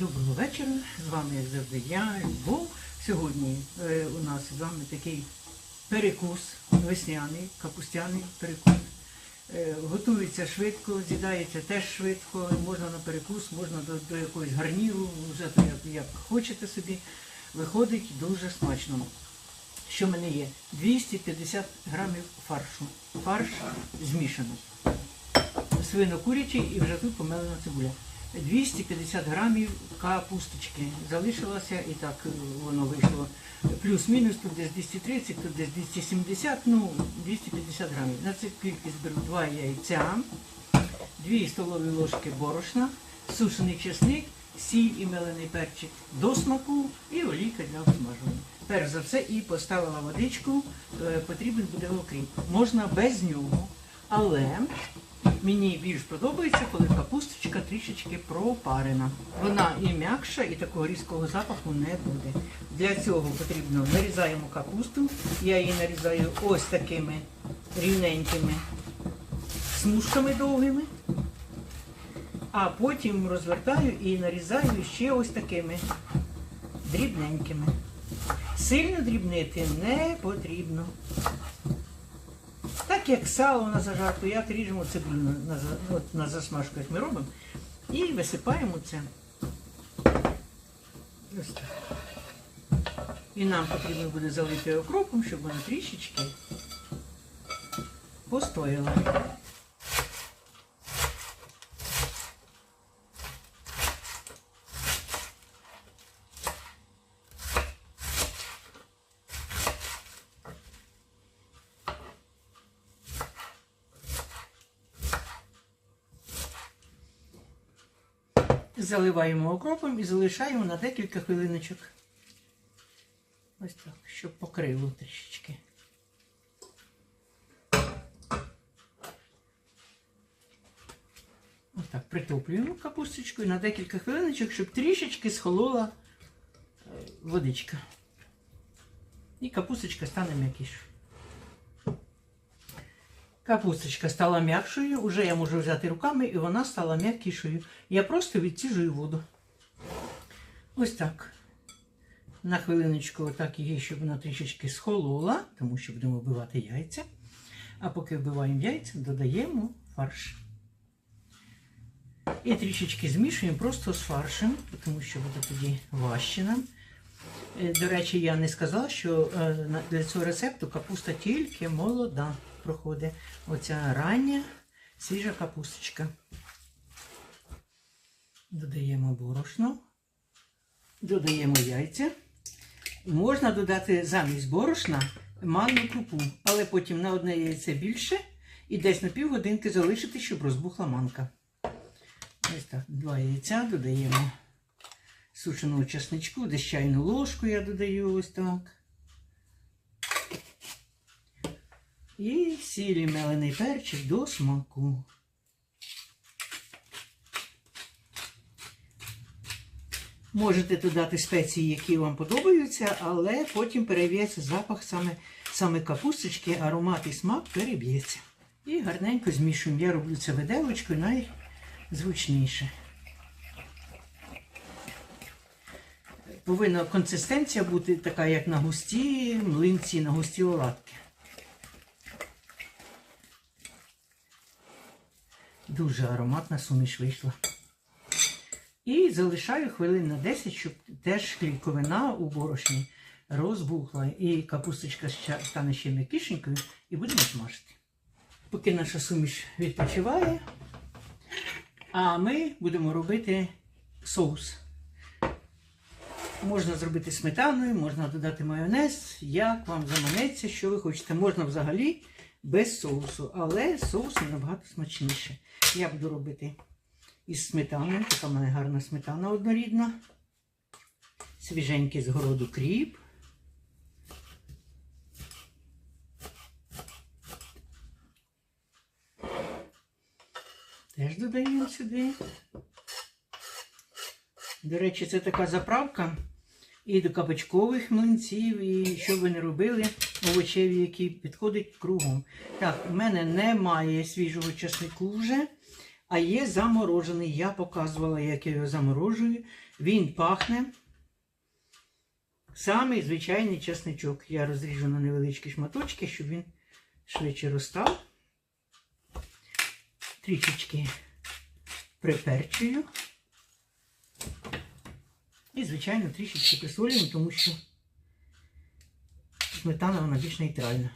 Доброго вечора. З вами, як завжди, я, Любов. Сьогодні е, у нас з вами такий перекус весняний, капустяний перекус. Е, готується швидко, з'їдається теж швидко, можна на перекус, можна до, до якогось гарніру, вже то як, як хочете собі. Виходить дуже смачно. Що в мене є? 250 грамів фаршу. Фарш змішаний свино-курячий і вже тут помелена цибуля. 250 грамів капусточки залишилося і так е, воно вийшло плюс-мінус, тут десь 230, тут десь 270, ну 250 грамів. На цю кількість беру 2 яйця, 2 столові ложки борошна, сушений чесник, сіль і мелений перчик до смаку і олійка для обсмажування. Перш за все і поставила водичку, е, потрібен буде окріп. Можна без нього, але Мені більш подобається, коли капусточка трішечки пропарена. Вона і м'якша, і такого різкого запаху не буде. Для цього потрібно нарізаємо капусту. Я її нарізаю ось такими рівненькими смужками довгими. А потім розвертаю і нарізаю ще ось такими дрібненькими. Сильно дрібнити не потрібно. Як сало на зажарку, як ріжемо цибулю на, на, от, на засмажку, як ми робимо, і висипаємо це. Ось так. І нам потрібно буде залити окропом, щоб воно трішечки постояло. Заливаємо окропом і залишаємо на декілька хвилиночок. Ось так, щоб покрило трішечки. Ось так, притоплюємо капусточку і на декілька хвилиночок, щоб трішечки схолола е, водичка. І капусточка стане м'якішою. Капусточка стала м'якшою, уже я можу взяти руками, і вона стала м'якішою. Я просто відціжую воду. Ось так. На хвилиночку отак її, щоб вона трішечки схолола, тому що будемо вбивати яйця. А поки вбиваємо яйця, додаємо фарш. І трішечки змішуємо просто з фаршем, тому що буде тоді важче нам. Е, До речі, я не сказала, що е, для цього рецепту капуста тільки молода проходить. Оця рання свіжа капусточка. Додаємо борошно, додаємо яйця. Можна додати замість борошна манну крупу, але потім на одне яйце більше і десь на півгодинки залишити, щоб розбухла манка. Ось так, два яйця додаємо сушеного чесничку, десь чайну ложку я додаю ось так. І сіль і мелений перчик до смаку. Можете додати спеції, які вам подобаються, але потім переб'ється запах саме, саме капусточки, аромат і смак переб'ється. І гарненько змішуємо. Я роблю це виделочкою найзвучніше. Повинна консистенція бути така, як на густі млинці, на густі оладки. Дуже ароматна суміш вийшла. І залишаю хвилин на 10, щоб теж клейковина у борошні розбухла. І капусточка стане ще м'якішенькою і будемо смажити. Поки наша суміш відпочиває, а ми будемо робити соус. Можна зробити сметаною, можна додати майонез, як вам заманеться, що ви хочете. Можна взагалі без соусу, але соус набагато смачніше. Я буду робити із сметаною. Така в мене гарна сметана однорідна. Свіженький з городу кріп. Теж додаємо сюди. До речі, це така заправка і до кабачкових млинців, і що ви не робили, овочеві, які підходять кругом. Так, в мене немає свіжого часнику вже. А є заморожений. Я показувала, як я його заморожую. Він пахне. Самий звичайний чесничок. Я розріжу на невеличкі шматочки, щоб він швидше розстав. Трішечки приперчую. І, звичайно, трішечки присолюємо, тому що сметана вона більш нейтральна.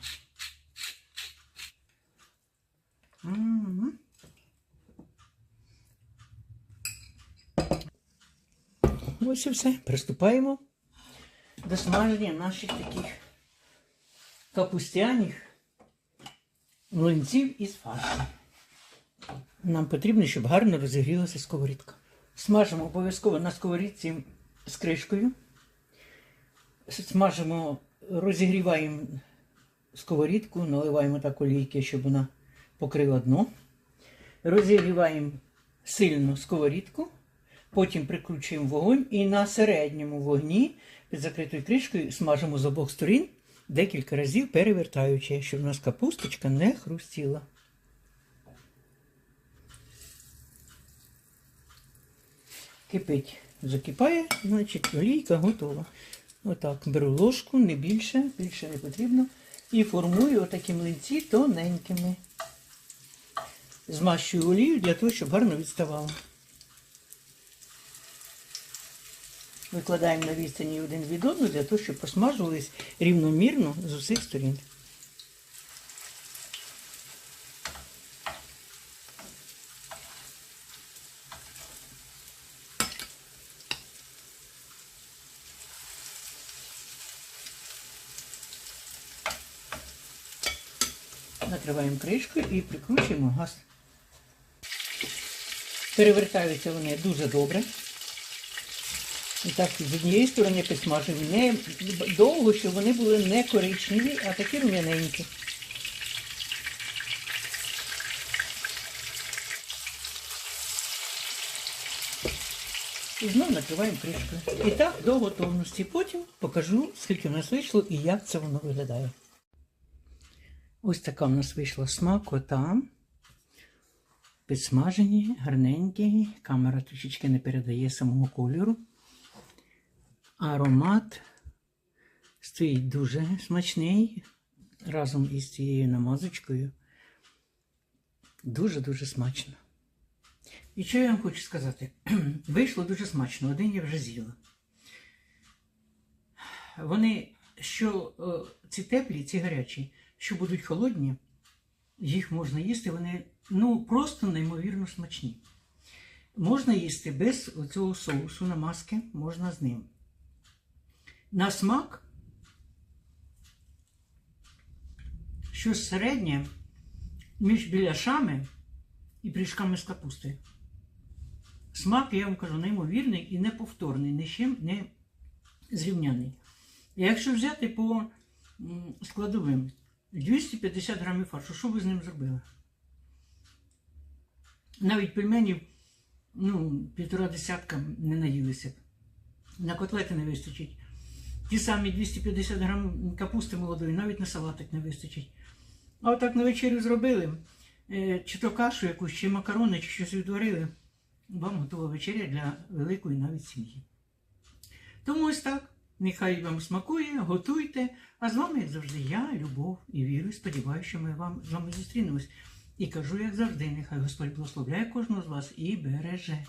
Ось і все. Приступаємо до смаження наших таких капустяних млинців із фаршем. Нам потрібно, щоб гарно розігрілася сковорідка. Смажимо обов'язково на сковорідці з кришкою. Смажимо, розігріваємо сковорідку, наливаємо так олійки, щоб вона покрила дно. Розігріваємо сильно сковорідку, потім прикручуємо вогонь і на середньому вогні під закритою кришкою смажимо з обох сторін декілька разів перевертаючи, щоб у нас капусточка не хрустіла. Кипить, закипає, значить олійка готова. Отак, беру ложку, не більше, більше не потрібно. І формую отакі млинці тоненькими. Змащую олію для того, щоб гарно відставало. Викладаємо на відстані один від одного для того, щоб посмажувались рівномірно з усіх сторін. Накриваємо кришкою і прикручуємо газ. Перевертаються вони дуже добре. І так з однієї сторони підсмажені. Не довго, щоб вони були не коричневі, а такі рум'яненькі. І знову накриваємо кришкою. І так до готовності. Потім покажу, скільки в нас вийшло і як це воно виглядає. Ось така в нас вийшла смакота. Підсмажені, гарненькі. Камера трішечки не передає самого кольору. Аромат стоїть дуже смачний разом із цією намазочкою. Дуже-дуже смачно. І що я вам хочу сказати? Вийшло дуже смачно, один я вже з'їла. Вони, що е, ці теплі, ці гарячі, що будуть холодні, їх можна їсти, вони ну, просто неймовірно смачні. Можна їсти без цього соусу намазки, можна з ним. На смак щось середнє між біляшами і пиріжками з капустою. Смак, я вам кажу, неймовірний і неповторний, ні з чим не зрівняний. Якщо взяти по складовим 250 грамів фаршу, що ви з ним зробили? Навіть пельменів ну, півтора десятка не наїлися. На котлети не вистачить. Ті самі 250 грам капусти молодої, навіть на салатик не вистачить. А отак на вечерю зробили, е, чи то кашу якусь, чи макарони, чи щось відварили. Вам готова вечеря для великої навіть сім'ї. Тому ось так. Нехай вам смакує, готуйте. А з вами, як завжди, я, Любов і вірю. Сподіваюся, що ми вам, з вами зустрінемось. І кажу, як завжди, нехай Господь благословляє кожного з вас і береже.